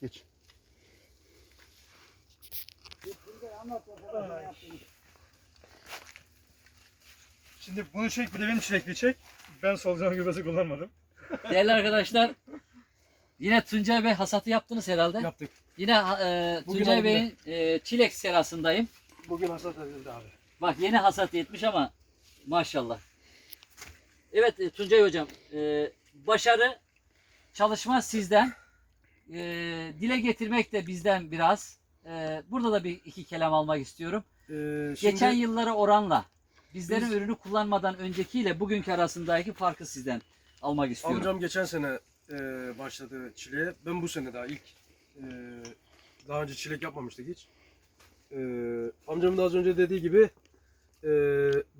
Geç. Şimdi bunu çek bir de benim çilekli çek. Ben solucan gübresi kullanmadım. Değerli arkadaşlar yine Tuncay Bey hasatı yaptınız herhalde. Yaptık. Yine e, Bugün Tuncay oldu Bey'in e, çilek serasındayım. Bugün hasat edildi abi. Bak yeni hasat etmiş ama maşallah. Evet e, Tuncay hocam e, başarı çalışma sizden. E, dile getirmek de bizden biraz. E, burada da bir iki kelam almak istiyorum. Ee, şimdi Geçen yıllara oranla bizlerin Biz- ürünü kullanmadan öncekiyle bugünkü arasındaki farkı sizden almak istiyorum. Amcam geçen sene e, başladı çileğe. Ben bu sene daha ilk e, daha önce çilek yapmamıştık hiç. E, amcamın da az önce dediği gibi e,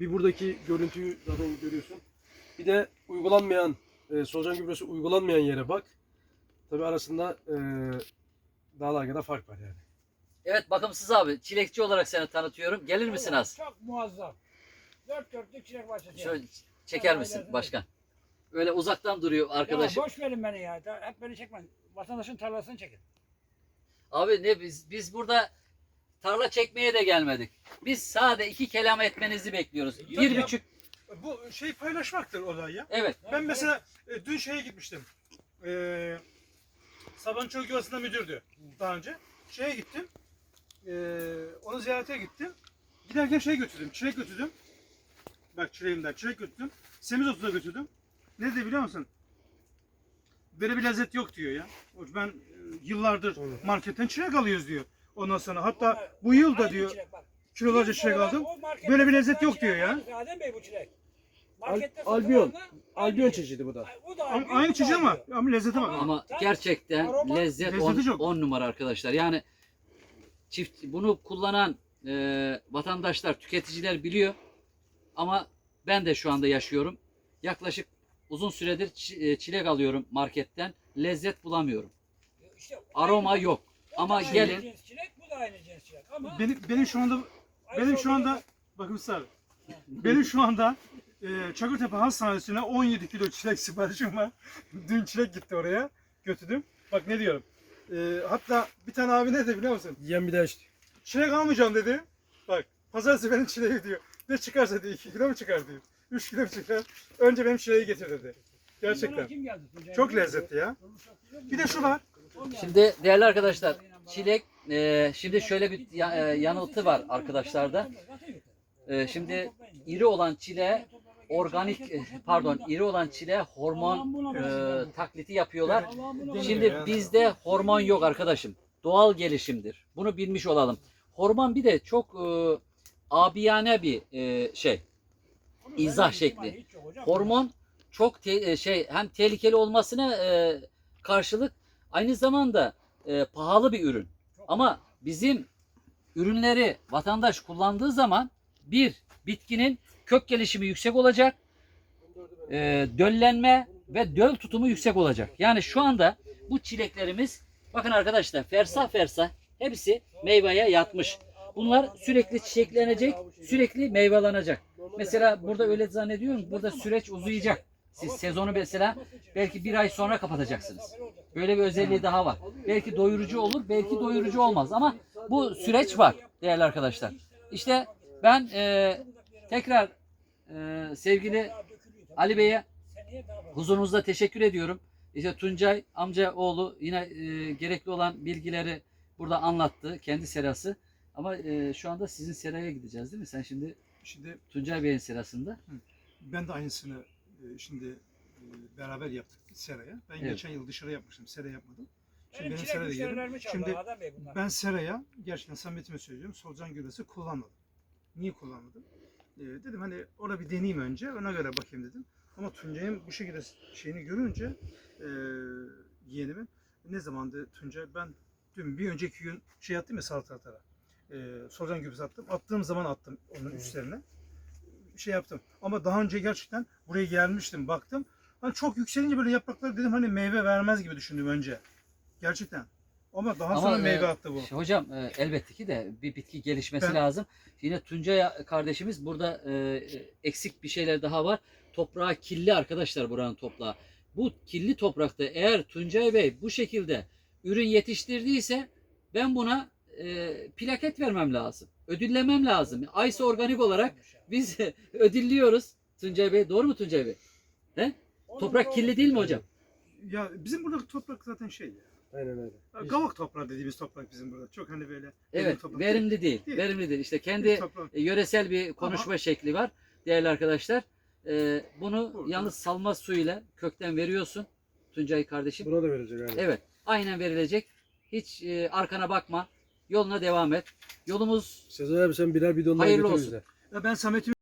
bir buradaki görüntüyü zaten görüyorsun. Bir de uygulanmayan e, solucan gübresi uygulanmayan yere bak. Tabi arasında e, dağlar kadar fark var yani. Evet bakımsız abi çilekçi olarak seni tanıtıyorum. Gelir misin az? Çok muazzam. Dört dörtlük çilek bahçesi. Şöyle çeker misin başkan? Öyle uzaktan duruyor arkadaş. Ya boş verin beni ya. Da- Hep beni çekmeyin. Vatandaşın tarlasını çekin. Abi ne biz biz burada tarla çekmeye de gelmedik. Biz sade iki kelam etmenizi bekliyoruz. Ya- Bir ya- buçuk bu şey paylaşmaktır olay ya. evet. Ben mesela e, dün şeye gitmiştim. E, Sabancı Çocuk Yuvası'nda müdürdü daha önce. Şeye gittim. E, onu ziyarete gittim. Giderken şey götürdüm. Çilek götürdüm. Bak çileğimden çilek götürdüm. Semizotu da götürdüm. Ne dedi biliyor musun? Böyle bir lezzet yok diyor ya. Ben e, yıllardır Evet. marketten çilek alıyoruz diyor. Ondan sonra hatta bu yıl da Aynı diyor çilek bak. kilolarca çilek aldım. Böyle bir lezzet yok diyor ya. Adem Bey bu çilek. Al, Markette albiyon. Albiyon çeşidi bu da. O da Ama albiyon, aynı bu da çeşit ama, albiyon. ama lezzete bak. Ama- gerçekten aroma- lezzet Lezzeti 10 çok. 10 numara arkadaşlar. Yani çift bunu kullanan e, vatandaşlar, tüketiciler biliyor. Ama ben de şu anda yaşıyorum. Yaklaşık uzun süredir çi- e, çilek alıyorum marketten. Lezzet bulamıyorum. İşte Aroma aynı- yok. o da Ama aynı gelin cins çilek, bu da aynı cins çilek. Ama Benim, benim şu anda benim şu anda bakın abi. Benim şu anda e, Çakırtepe Hastanesi'ne 17 kilo çilek siparişim var. Dün çilek gitti oraya. Götürdüm. Bak ne diyorum. E, hatta bir tane abi ne dedi biliyor musun? Yiyen bir daha işte. Çilek almayacağım dedi. Bak pazartesi benim çileği diyor. Ne çıkarsa diyor 2 kilo mu çıkar diyor. 3 kilo mu çıkar. Önce benim çileği getir dedi. Gerçekten. kim geldi? Çok lezzetli ya. Bir de şu var. Şimdi değerli arkadaşlar çilek e, şimdi şöyle bir ya- e, yanıltı var arkadaşlarda. E, şimdi iri olan çile organik e, pardon iri olan çile hormon e, taklidi yapıyorlar. Şimdi bizde hormon yok arkadaşım. Doğal gelişimdir. Bunu bilmiş olalım. Hormon bir de çok e, abiyane bir e, şey. izah şekli. Hormon çok te- e, şey hem tehlikeli olmasına e, karşılık aynı zamanda e, pahalı bir ürün. Ama bizim ürünleri vatandaş kullandığı zaman bir bitkinin kök gelişimi yüksek olacak, e, döllenme ve döl tutumu yüksek olacak. Yani şu anda bu çileklerimiz bakın arkadaşlar fersa fersa hepsi meyveye yatmış. Bunlar sürekli çiçeklenecek, sürekli meyvelanacak. Mesela burada öyle zannediyorum. Burada süreç uzayacak. Siz sezonu mesela belki bir ay sonra kapatacaksınız. Böyle bir özelliği daha var. Belki doyurucu olur, belki doyurucu olmaz ama bu süreç var değerli arkadaşlar. İşte ben e, tekrar e, sevgili Ali Bey'e huzurunuzda teşekkür ediyorum. İşte Tuncay amca oğlu yine e, gerekli olan bilgileri burada anlattı. Kendi serası. Ama e, şu anda sizin seraya gideceğiz değil mi? Sen şimdi Şimdi Tuncay Bey'in serasında. Ben de aynısını e, şimdi e, beraber yaptık seraya. Ben Evet. geçen yıl dışarı yapmıştım, sera yapmadım. Şimdi Benim benim seraya çaldı Şimdi ben seraya gerçekten samimiyetime söylüyorum solucan gübresi kullanmadım. Niye kullanmadım? E, dedim hani ona bir deneyeyim önce, ona göre bakayım dedim. Ama Tuncay'ın bu şekilde şeyini görünce e, yeğenimin ne zamandı Tuncay ben dün bir önceki gün şey attım ya salatalara. E, solucan gübresi attım. Attığım zaman attım onun üstlerine şey yaptım. Ama daha önce gerçekten buraya gelmiştim, baktım. Hani çok yükselince böyle yapraklar dedim hani meyve vermez gibi düşündüm önce. Gerçekten. Ama daha Ama, sonra e, meyve attı bu. Hocam e, elbette ki de bir bitki gelişmesi Ben- lazım. Yine Tuncay kardeşimiz burada e, e, eksik bir şeyler daha var. Toprağı kirli arkadaşlar buranın toprağı. Bu kirli toprakta eğer Tuncay Bey bu şekilde ürün yetiştirdiyse ben buna e, plaket vermem lazım. Ödüllemem lazım. Aysa organik olarak biz ödüllüyoruz Tuncay Bey. Doğru mu Tuncay Bey? He? Toprak kirli değil mi hocam? Ya bizim burada toprak zaten şey ya. Aynen öyle. Ya Kavak toprağı dediğimiz toprak bizim burada. Çok hani böyle Evet, verimli değil. Değil. Verimli değil. İşte kendi e, yöresel bir konuşma şekli var değerli arkadaşlar. E, bunu Burada. yalnız salma suyuyla kökten veriyorsun Tuncay kardeşim. Buna da verecek yani. Evet, aynen verilecek. Hiç e, arkana bakma. Yoluna devam et. Yolumuz Sezai abi sen birer bidondan Hayırlı olsun. bize. Ya ben Samet'im